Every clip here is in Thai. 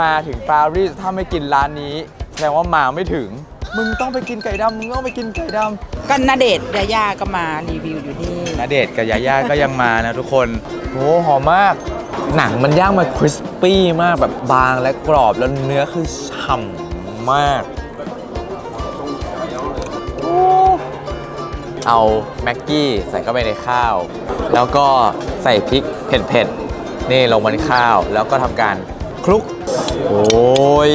มาถึงปารีสถ้าไม่กินร้านนี้แสดงว่ามาไม่ถึง มึงต้องไปกินไก่ดำมึงต้องไปกินไก่ดำก็นาเดชน์ยาย่าก็มารีวิวอยู่นี่นาเดชน์กับยาย่าก็ยังมานะทุกคนโอ้หอมมาก หนังมันย่างมาคริสปี้มากแบบบางและกรอบแล้วเนื้อคือฉ่ำมาก เอาแม็กกี้ใส่เข้าไปในข้าว แล้วก็ใส่พริกเผ็ดๆ นี่ลงบนข้าว แล้วก็ทำการคลุก โอ้ย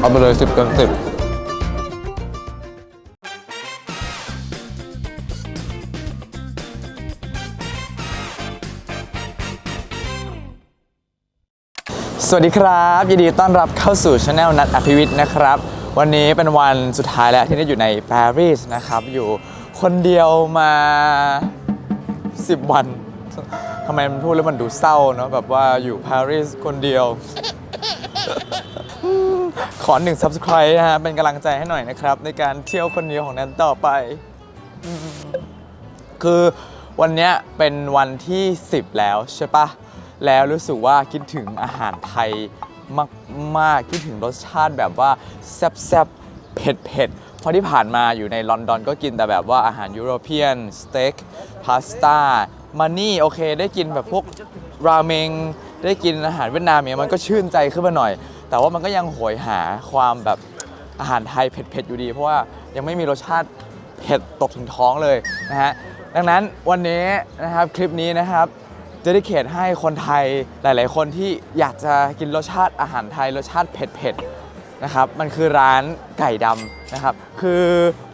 เอาไปเลยสิบกันสิบสวัสดีครับ ยินดีต้อนรับเข้าสู่ช anel นัดอภิวิทย์นะครับ วันนี้เป็นวันสุดท้ายแล้วที่ได้อยู่ในปารีสนะครับ อยู่คนเดียวมา 10 วันทำไมมันพูดแล้วมันดูเศร้าเนาะแบบว่าอยู่ปารีสคนเดียว ขอหนึ่ง subscribe นะฮะ เป็นกำลังใจให้หน่อยนะครับ ในการเที่ยวคนเดียวของแนนต่อไป คือวันนี้เป็นวันที่ 10 แล้วใช่ปะแล้วรู้สึกว่าคิดถึงอาหารไทย มากๆคิดถึงรสชาติแบบว่าแซ่บๆเผ็ดๆเพราะที่ผ่านมาอยู่ในลอนดอนก็กินแต่แบบว่าอาหารยุโรเปียนสเต็กพาสต้ามันนี่โอเค ได้กินแบบพวกราเมงได้กินอาหารเวียดนามเนี่ยมันก็ชื่นใจขึ้นมาหน่อย แต่ว่ามันก็ยังโหยหาความแบบอาหารไทยเผ็ดๆอยู่ดี เพราะว่ายังไม่มีรสชาติเผ็ดตกถึงท้องเลยนะฮะดังนั้นวันนี้นะครับคลิปนี้นะครับ จะได้เขตให้คนไทยหลาย ๆ คนที่อยากจะกินรสชาติอาหารไทยรสชาติเผ็ดๆนะครับมันคือร้านไก่ดำนะครับ คือ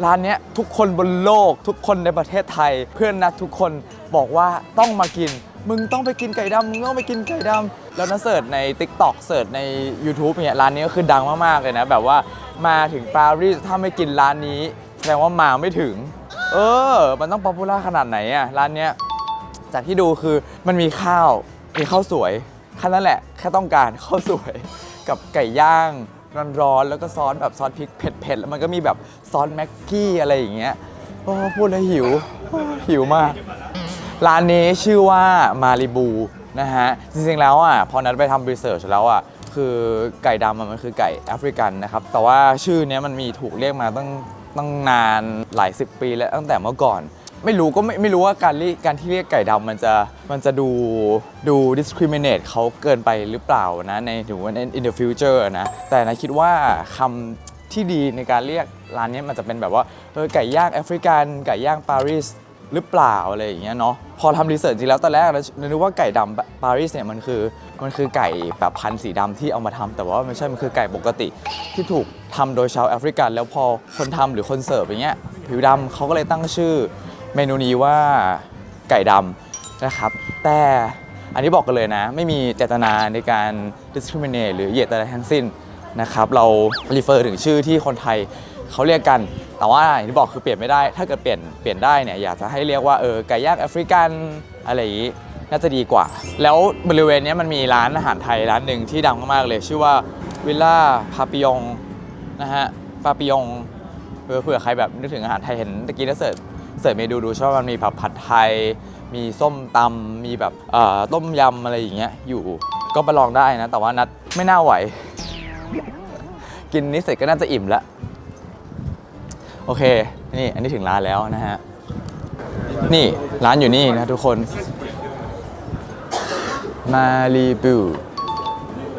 ร้านนี้ทุกคนบนโลกทุกคนในประเทศไทย เพื่อนนักทุกคนบอกว่าต้องมากิน มึงต้องไปกินไก่ดำมึงต้องไปกินไก่ดำแล้วนะเสิร์ชใน Tik t o อกเสิร์ชใน YouTube เนี่ยร้านนี้ก็คือดังมากๆเลยนะ แบบว่ามาถึงปารีสถ้าไม่กินร้านนี้ แสดงว่ามาไม่ถึง เออ มันต้องป๊อปปูล่าขนาดไหนอะร้านเนี้ย จากที่ดูคือมันมีข้าวมีข้าวสวยแค่นั้นแหละแค่ต้องการข้าวสวยกับไก่ย่างร้อนๆแล้วก็ซอสแบบซอสพริกเผ็ดๆแล้วมันก็มีแบบซอสแม็กกี้อะไรอย่างเงี้ยโอ้พูดแล้วหิวหิวมาก ร้านนี้ชื่อว่ามาริบูนะฮะ จริงๆแล้วอะพอนัดไปทำรีเสิร์ชแล้วอะคือไก่ดำมันคือไก่แอฟริกันนะครับ แต่ว่าชื่อนี้มันมีถูกเรียกมาตั้งตั้งนานหลายสิบปีแล้วตั้งแต่เมื่อก่อน ไม่รู้ก็ไม่ไม่รู้ว่าการเรียกการที่เรียกไก่ดำมันจะมันจะดูดู discriminate เขาเกินไปหรือเปล่านะในถือว่า in the future นะแต่นะคิดว่าคำที่ดีในการเรียกร้านนี้มันจะเป็นแบบว่าเออไก่ย่างแอฟริกันไก่ย่างปารีสหรือเปล่าอะไรอย่างเงี้ยเนาะพอทำรีเสิร์ชจริงแล้วตอนแรกเรานึกว่าไก่ดำปารีสเนี่ยมันคือมันคือไก่แบบพันธุ์สีดำที่เอามาทำแต่ว่าไม่ใช่มันคือไก่ปกติที่ถูกทำโดยชาวแอฟริกัน แล้วพอคนทำหรือคนเสิร์ฟอย่างเงี้ยผิวดำเขาก็เลยตั้งชื่อ เมนูนี้ว่าไก่ดำนะครับ แต่อันนี้บอกกันเลยนะ ไม่มีเจตนาในการ discriminate หรือเหยียดอะไรทั้งสิ้นนะครับ เรา refer ถึงชื่อที่คนไทยเขาเรียกกัน แต่ว่าอย่างที่บอกคือเปลี่ยนไม่ได้ ถ้าเกิดเปลี่ยนเปลี่ยนได้เนี่ยอยากจะให้เรียกว่าเออไก่ย่างแอฟริกันอะไรอย่างนี้น่าจะดีกว่า แล้วบริเวณนี้มันมีร้านอาหารไทยร้านหนึ่งที่ดังมากๆเลย ชื่อว่าวิลล่าพาปิยองนะฮะปาปิยองเผื่อเผื่อใครแบบนึกถึงอาหารไทยเห็นตะกี้นะเสิร์ช เสิร์ชเมนูดูชอบมันมีแบบผัดไทย มีส้มตำมีแบบต้มยำอะไรอย่างเงี้ยอยู่ก็ไปลองได้นะ แต่ว่านัดไม่น่าไหว กินนี้เสร็จก็น่าจะอิ่มล้วโอเค นี่อันนี้ถึงร้านแล้วนะฮะ นี่ร้านอยู่นี่นะทุกคนมารีบู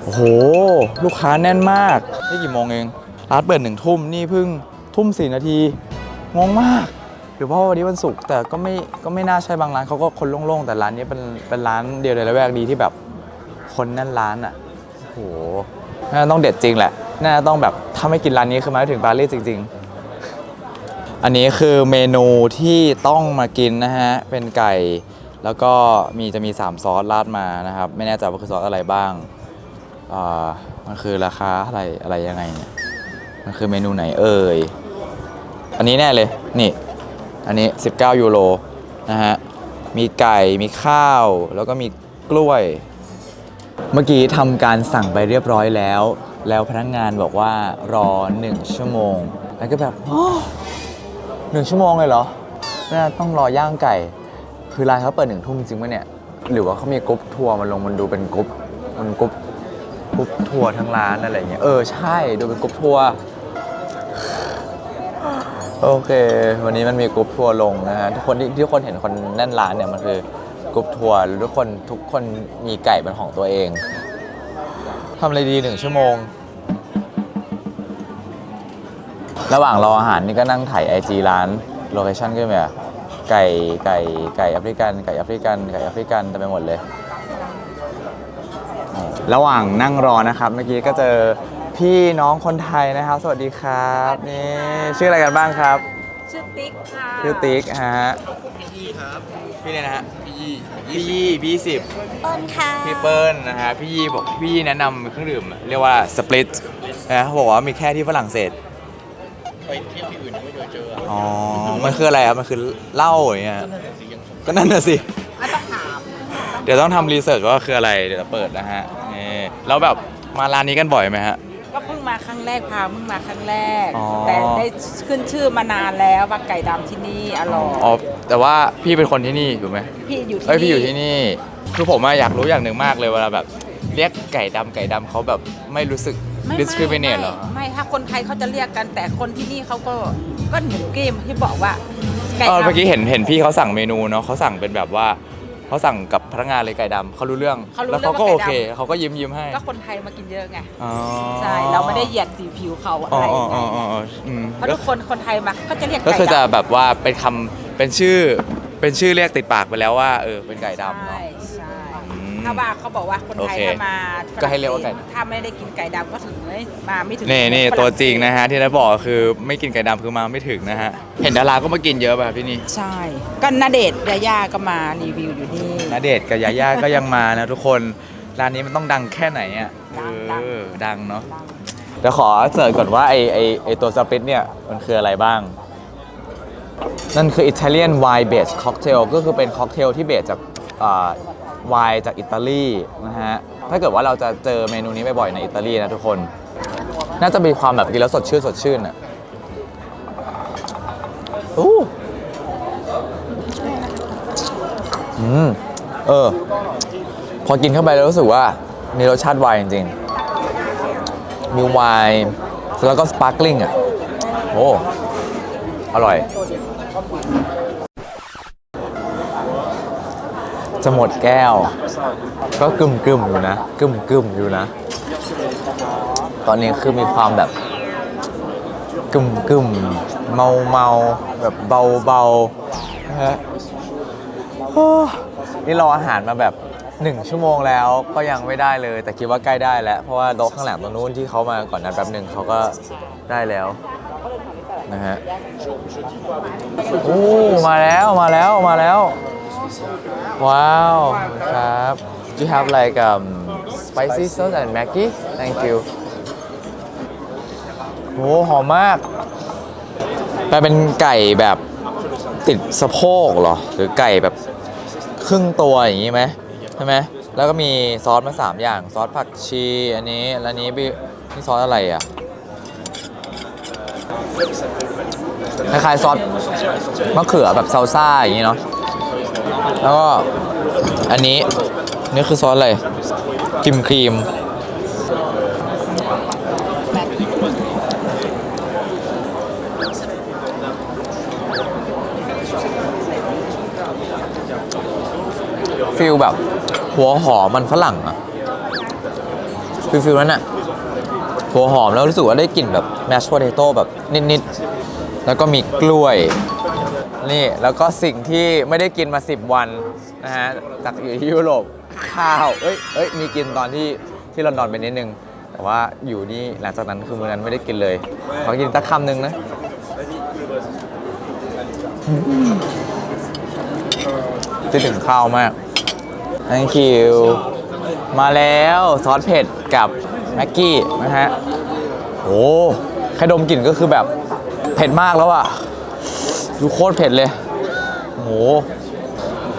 โอ้โห ลูกค้าแน่นมาก นี่กี่โมงเอง ร้านเปิดหนึ่งทุ่ม นี่เพิ่งทุ่มสี่นาที งงมาก หรือเพราะวันนี้วันศุกร์แต่ก็ไม่ก็ไม่น่าใช่บางร้านเขาก็คนโล่งๆ แต่ร้านนี้เป็นเป็นร้านเดียวในละแวกดีที่แบบคนแน่นร้านอะโอ้โหน่าต้องเด็ดจริงแหละน่าต้องแบบถ้าไม่กินร้านนี้คือมาถึงปารีสจริง ๆ อันนี้คือเมนูที่ต้องมากินนะฮะเป็นไก่ แล้วก็มีจะมี 3 ซอสราดมานะครับ ไม่แน่ใจว่าคือซอสอะไรบ้างอ่ามันคือราคาอะไรอะไรยังไงเนี่ยมันคือเมนูไหนเอ่ยอันนี้แน่เลยนี่ อันนี้ 19 ยูโรนะฮะ มีไก่ มีข้าว แล้วก็มีกล้วย เมื่อกี้ทำการสั่งไปเรียบร้อยแล้ว แล้วพนักงานบอกว่ารอ 1 ชั่วโมง แล้วก็แบบหนึ่งชั่วโมงเลยเหรอ น่าต้องรอย่างไก่ คือร้านเขาเปิดหนึ่งทุ่มจริงปะเนี่ย หรือว่าเขามีกรุ๊ปทัวร์มันลงมันดูเป็นกรุ๊ปมันกรุ๊ปกรุ๊ปทัวร์ทั้งร้านอะไรอย่างเงี้ย เออใช่ ดูเป็นกรุ๊ปทัวร์ โอเค วันนี้มันมีกรุ๊ปทัวร์ลงนะฮะทุกคนที่ทุกคนเห็นคนแน่นร้านเนี่ยมันคือกรุ๊ปทัวร์แล้วทุกคนทุกคนมีไก่เป็นของตัวเองทำอะไรดีหนึ่งชั่วโมง ระหว่างรออาหารนี่ก็นั่งถ่ายไอจีร้านโลเคชั่นก็มีอะไก่ไก่ไก่แอฟริกันไก่แอฟริกันไก่แอฟริกันเต็มไปหมดเลย ระหว่างนั่งรอนะครับ เมื่อกี้ก็เจอ พี่น้องคนไทยนะครับ สวัสดีครับนี่ชื่ออะไรกันบ้างครับ ชื่อติ๊กค่ะชื่อติ๊กฮะพี่ครับพี่เนี่ยนะฮะพี่ยี่พี่ยี่พี่สิบต้นค่ะพี่เปิ้ลนะฮะพี่ยี่บอกพี่ยี่แนะนำเครื่องดื่มเรียกว่าสปริตนะเขาบอกว่ามีแค่ที่ฝรั่งเศสไปเที่ยวที่อื่นยังไม่เคยเจออะอ๋อมันคืออะไรครับมันคือเหล้าอย่างเงี้ยก็นั่นน่ะสิไม่ต้องถามเดี๋ยวต้องทำรีเสิร์ชว่าคืออะไรเดี๋ยวจะเปิดนะฮะนี่แล้วแบบมาร้านนี้กันบ่อยไหมฮะ ก็เพิ่งมาครั้งแรกพาเพิ่งมาครั้งแรก อ๋อ แต่ได้ขึ้นชื่อมานานแล้วว่าไก่ดำที่นี่อร่อยอ๋อแต่ว่าพี่เป็นคนที่นี่ถูกไหมพี่อยู่ที่เอ้ยพี่อยู่ที่นี่ คือผมอะอยากรู้อย่างหนึ่งมากเลยเวลาแบบเรียกไก่ดำไก่ดำเขาแบบไม่รู้สึก ไม่ discriminate เหรอ ไม่ไม่ถ้าคนไทยเขาจะเรียกกันแต่คนที่นี่เขาก็ก็เหมือนเกมที่บอกว่าไก่เออดำเมื่อกี้เห็นเห็นพี่เขาสั่งเมนูเนาะเขาสั่งเป็นแบบว่า เขาสั่งกับพนักงานเลยไก่ดำเขารู้เรื่องแล้วเขาก็โอเคเขาก็ยิ้มยิ้มให้ก็คนไทยมากินเยอะไง อ๋อใช่ เราไม่ได้เหยียดสีผิวเขาอ๋อะอไรอ๋อไงอ๋ออ๋ออ๋ออืมเพราะทุกคนคนไทยมาก็จะเรียกก็ไก่คือจะดำแบบว่าเป็นคำเป็นชื่อเป็นชื่อเรียกติดปากไปแล้วว่าเออเป็นไก่ดำเนาะใช่ใช่อืม ถ้าว่าเขาบอกว่าคนไทยโอเคถ้ามาก็ให้เรียกว่าไก่ ถ้าไม่ได้กินไก่ดำก็ถึงไม่มาไม่ถึงนี่นี่ฝตัวเศสจริงนะฮะที่นัทบอกคือไม่กินไก่ดำคือมาไม่ถึงนะฮะ เห็นดาราก็มากินเยอะแบบที่นี่ใช่ก็นาเดชน์ยาย่าก็มารีวิวอยู่นี่ ณเดชน์กับยาย่าก็ยังมานะทุกคนร้านนี้มันต้องดังแค่ไหนอะดังเออดัดังงเนาะเดี๋ยวขอเสิร์ชก่อนว่าไอไอไอตัวสปริตเนี่ยมันคืออะไรบ้าง นั่นคืออิตาเลียนไวน์เบสค็อกเทลก็คือเป็นค็อกเทลที่เบสจาก ไวน์จากอิตาลีนะฮะ ถ้าเกิดว่าเราจะเจอเมนูนี้บ่อยๆในอิตาลีนะทุกคน น่าจะมีความแบบกินแล้วสดชื่นสดชื่นอะอู้อืม เออ พอกินเข้าไปแล้วรู้สึกว่ามีรสชาติไวน์จริงๆ มีไวน์แล้วก็สปาร์กลิงอะ โอ้ อร่อย จะหมดแก้ว ก็กึ่มกึ่มๆอยู่นะกึ่มกึ่มๆอยู่นะ ตอนนี้คือมีความแบบกึ่มกึ่มเมาเมาแบบเบาเบาๆนะฮะนี่รออาหารมาแบบหนึ่งชั่วโมงแล้วก็ยังไม่ได้เลย แต่คิดว่าใกล้ได้แล้ว เพราะว่าโต๊ะข้างหลังตรงนู้นที่เขามาก่อนนั้นแป๊บหนึ่งเขาก็ได้แล้วนะฮะโอ้มาแล้วมาแล้วมาแล้ว ว้าวครับ Do you have like um spicy sauce and Maggi Thank you โอ้หอมมากแปลเป็นไก่แบบติดสะโพกเหรอ หรือไก่แบบครึ่งตัวอย่างนี้ไหมใช่ไหมแล้วก็มีซอสมาสามอย่าง ซอสผักชี อันนี้ แล้วนี้นี่ซอสอะไรอะคล้ายๆซอสมะเขือแบบซาลซ่าอย่างนี้เนาะ แล้วก็อันนี้นี่คือซอสอะไรครีมครีม ฟิลแบบ หัวหอมมันฝรั่งอะฟิลฟิลนั้นอะหัวหอมแล้วรู้สึกว่าได้กลิ่นแบบแมชโพเตโต้แบบนิด ๆ แล้วก็มีกล้วย นี่แล้วก็สิ่งที่ไม่ได้กินมา 10 วันนะฮะจากอยู่ที่ยุโรปข้าวเอ้ยเอ้ยมีกินตอนที่ที่ลอนดอนไปนิดนึง แต่ว่าอยู่นี่หลังจากนั้นคือมื้อนั้นไม่ได้กินเลยขอกินสักคำหนึ่งนะคิดถึงข้าวมาก thank you มาแล้วซอสเผ็ดกับแม็กกี้นะฮะโอ้แค่ดมกลิ่นก็คือแบบเผ็ดมากแล้วอะ ดูโคตรเผ็ดเลยโห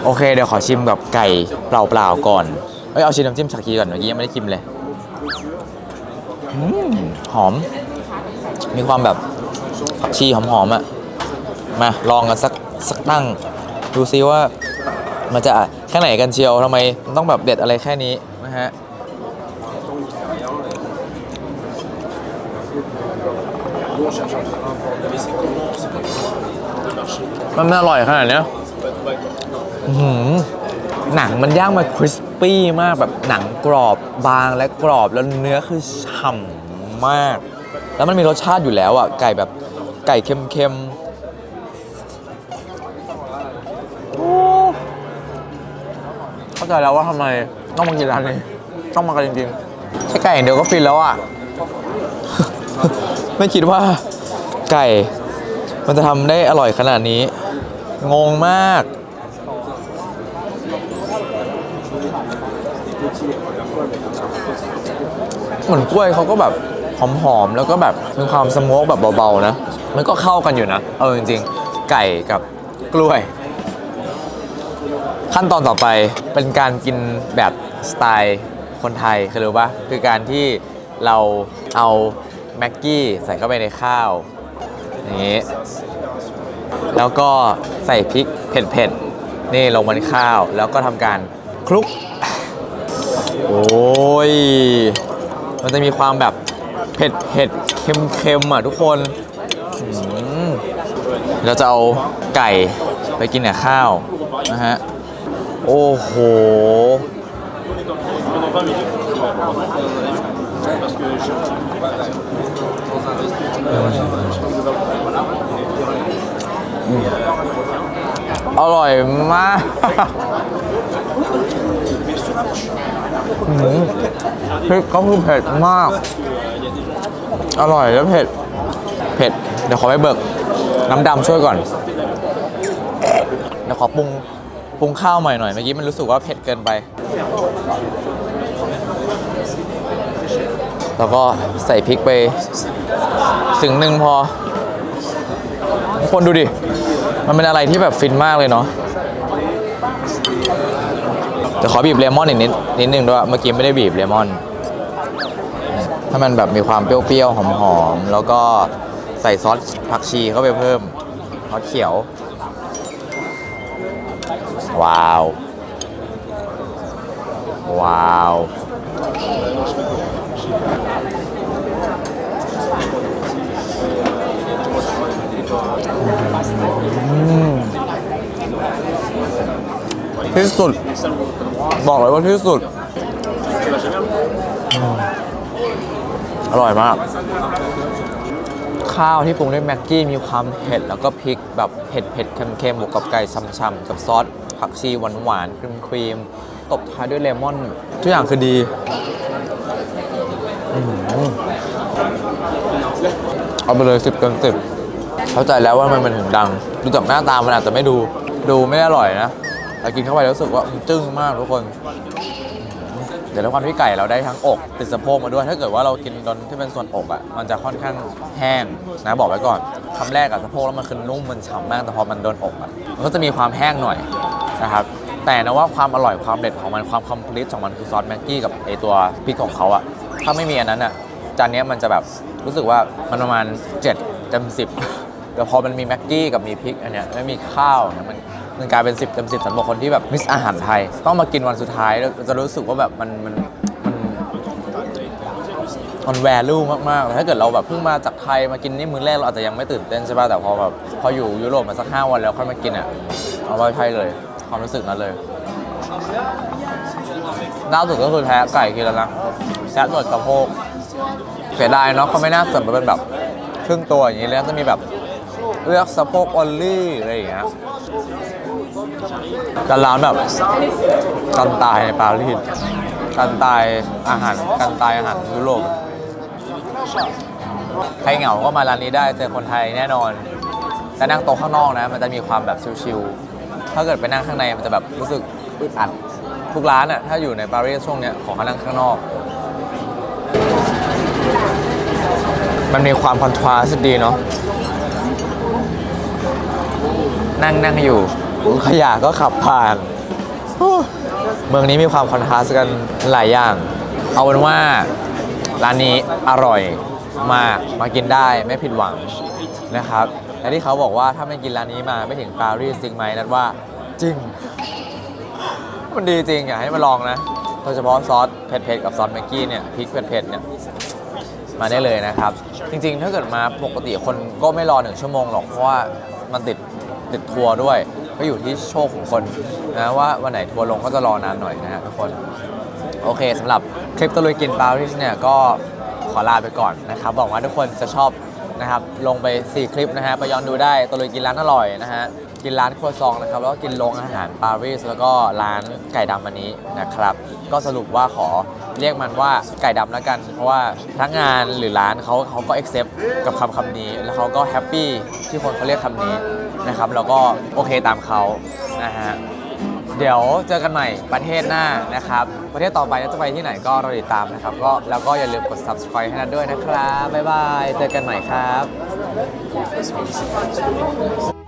โอเคเดี๋ยวขอชิมกับไก่เปล่าๆก่อน เอ้ยเอาชิมน้ำจิ้มชากีก่อนเมื่อกี้ยังไม่ได้ชิมเลยอืมหอม มีความแบบผักชีหอมๆอะ มาลองกันสักสักตั้ง ดูซิว่ามันจะแค่ไหนกันเชียวทำไมต้องแบบเด็ดอะไรแค่นี้นะฮะ มันไม่อร่อยขนาดเนี้ยหือหนังมันย่างมาคริสปี้มากแบบหนังกรอบบางและกรอบแล้วเนื้อคือฉ่ำมาก แล้วมันมีรสชาติอยู่แล้วอะไก่แบบไก่เค็มๆเข้าใจแล้วว่าทำไมต้องมากินร้านนี้ต้องมากันจริงๆแค่ไก่เดียวก็ฟินแล้วอะ ไม่คิดว่าไก่ มันจะทำได้อร่อยขนาดนี้ งงมาก เหมือนกล้วยเขาก็แบบหอมๆ แล้วก็แบบมีความสโมกแบบเบาๆ นะ มันก็เข้ากันอยู่นะ เออจริงๆ ไก่กับกล้วย ขั้นตอนต่อไปเป็นการกินแบบสไตล์คนไทยคือรู้ปะคือการที่เราเอาแม็กกี้ใส่เข้าไปในข้าว อย่างนี้ แล้วก็ใส่พริกเผ็ดๆ นี่ลงบนข้าว แล้วก็ทำการคลุก โอ้ย มันจะมีความแบบเผ็ดเผ็ดเค็มเค็มๆอะทุกคน เราจะเอาไก่ไปกินกับข้าวนะฮะ โอ้โห อร่อยมากพริกก็คือเผ็ดมาก อร่อยแล้วเผ็ด เผ็ด เดี๋ยวขอไปเบิก น้ำดำช่วยก่อน เดี๋ยวขอปรุงปรุงข้าวใหม่หน่อย เมื่อกี้มันรู้สึกว่าเผ็ดเกินไป แล้วก็ใส่พริกไป ถึงหนึ่งพอทุกคนดูดิ มันเป็นอะไรที่แบบฟินมากเลยเนาะเดี๋ยวขอบีบเลมอนอีกนิดนิดนึงด้วยเมื่อกี้ไม่ได้บีบเลมอน ถ้ามันแบบมีความเปรี้ยวๆ หอมๆ แล้วก็ใส่ซอสผักชีเข้าไปเพิ่มซอสเขียว ว้าว ว้าว ที่สุด บอกเลยว่าที่สุดอืมอร่อยมาก ข้าวที่ปรุงด้วยแม็กกี้มีความเผ็ด แล้วก็พริกแบบเผ็ดเผ็ดๆเค็มๆบวกกับไก่ช่ำๆกับซอสผักชีหวานๆครีมครีมๆตบท้ายด้วยเลมอน ทุกอย่างคือดีอื้อหือเอาไปเลยสิบเต็มสิบเข้าใจแล้วว่ามันเป็นถึงดัง ดูจากหน้าตามันอาจจะไม่ดู ดูไม่อร่อยนะ แต่กินเข้าไปแล้วรู้สึกว่ามันจึ้งมากทุกคน เดี๋ยวด้วยความที่ไก่เราได้ทั้งอกติดสะโพกมาด้วย ถ้าเกิดว่าเรากินตอนที่เป็นส่วนอกอะ มันจะค่อนข้างแห้งนะบอกไว้ก่อนคำแรกอะสะโพกแล้วมันคือนุ่มมันฉ่ำมากแต่พอมันโดนอกอะมันก็จะมีความแห้งหน่อยนะครับแต่นะว่าความอร่อยความเด็ดของมันความคอมพลีทของมันคือซอสแม็กกี้กับไอตัวพริกของเขาอะถ้าไม่มีอันนั้นอะจานนี้มันจะแบบรู้สึกว่ามันประมาณ7เต็ม10แต่พอมันมีแม็กกี้กับมีพริกอันเนี้ยไม่มีข้าวเนี่ยมัน มันกลายเป็น 10เต็ม10สำหรับคนที่แบบมิสอาหารไทย ต้องมากินวันสุดท้ายแล้วจะรู้สึกว่าแบบมันมันมันมันแวลูมากๆแต่ถ้าเกิดเราแบบเพิ่งมาจากไทยมากินนี่มื้อแรกเราอาจจะยังไม่ตื่นเต้นใช่ป่ะแต่พอแบบพออยู่ยุโรปมาสักห้าวันแล้วค่อยมากินอะเอาไว้ใช่เลย ความรู้สึกนั้นเลยล่าสุดก็คือแท้ไก่กินแล้วนะแท้หนวดสะโพกเสียดายเนาะเขาไม่น่าเสริมมาเป็นแบบครึ่งตัวอย่างนี้เลยนะจะมีแบบเลือกสะโพกออลลี่อะไรอย่างเงี้ย แต่ร้านแบบกันตายในปารีสกันตายอาหารกันตายอาหารยุโรปใครเหงาก็มาร้านนี้ได้เจอคนไทยแน่นอนแต่นั่งโต๊ะข้างนอกนะ มันจะมีความแบบชิลๆถ้าเกิดไปนั่งข้างในมันจะแบบรู้สึกอึดอัดทุกร้านอะถ้าอยู่ในปารีสช่วงเนี้ยขอเขานั่งข้างนอก มันมีความคอนทราสต์ดีเนาะนั่งนั่งอยู่ ขยะก็ขับผ่านโอ้เมืองนี้มีความคอนทราสต์กันหลายอย่าง เอาเป็นว่าร้านนี้อร่อยมากมากินได้ไม่ผิดหวังนะครับ และที่เขาบอกว่าถ้าไม่กินร้านนี้มาไม่ถึงปารีสจริงไหมนัดว่าจริง มันดีจริงอยากให้มาลองนะโดยเฉพาะซอสเผ็ดๆกับซอสแม็กกี้เนี่ยพริกเผ็ดๆเนี่ยมาได้เลยนะครับ จริงๆ ถ้าเกิดมาปกติคนก็ไม่รอหนึ่งชั่วโมงหรอกเพราะว่ามันติดติดทัวร์ด้วย ก็อยู่ที่โชคของคนนะว่าวันไหนทัวร์ลงก็จะรอนานหน่อยนะฮะทุกคน โอเคสำหรับคลิปตะลุยกินปารีสเนี่ยก็ขอลาไปก่อนนะครับบอกว่าทุกคนจะชอบนะครับลงไป 4 คลิปนะฮะไปย้อนดูได้ตะลุยกินร้านอร่อยนะฮะกินร้านครัวซองนะครับแล้วก็กินโรงอาหารปารีสแล้วก็ร้านไก่ดำอันนี้นะครับ ก็สรุปว่าขอเรียกมันว่าไก่ดำแล้วกัน เพราะว่าพนักงงานหรือร้านเขาเขาก็ accept กับคำคำนี้ แล้วเขาก็แฮปปี้ที่คนเขาเรียกคำนี้ นะครับ แล้วก็โอเคตามเขานะฮะเดี๋ยวเจอกันใหม่ประเทศหน้านะครับ ประเทศต่อไปจะไปที่ไหนก็รอติดตามนะครับ ก็แล้วก็อย่าลืมกด subscribe ให้นันด้วยนะครับ บ๊ายบาย เจอกันใหม่ครับ